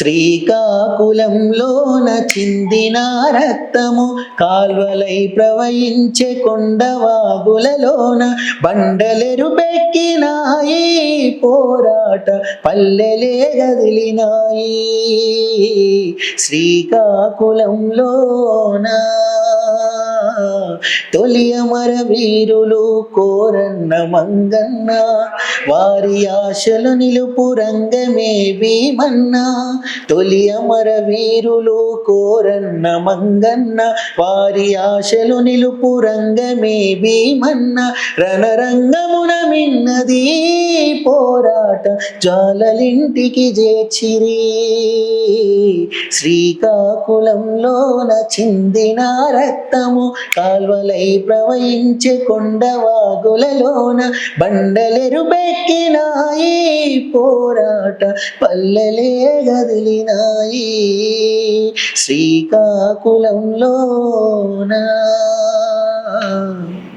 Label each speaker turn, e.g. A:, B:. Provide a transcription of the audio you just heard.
A: శ్రీకాకుళంలోన చిందిన రక్తము కాల్వలై ప్రవహించే కొండవాగులలోన బండలెరుపెక్కినాయి పోరాట పల్లెలే గదిలినాయి. శ్రీకాకుళంలోనా తొలి అమర వీరులు కోరన్న మంగన్న వారి ఆశలు నిలుపు రంగమే భీమన్న తొలి అమర వీరులు కోరన్న మంగన్న వారి ఆశలు నిలుపు రంగమే భీమన్న రణరంగమున మిన్నది పోరాట జ్వాలలింటికి చేర్చిరి శ్రీకాకుళంలోన చిందిన రక్తము కాల్వలై ప్రవహించే కొండవాగులలోన బండలెరుబెక్కినాయి పోరాట పల్లెలే గదిలినాయి. శ్రీకాకుళంలోనా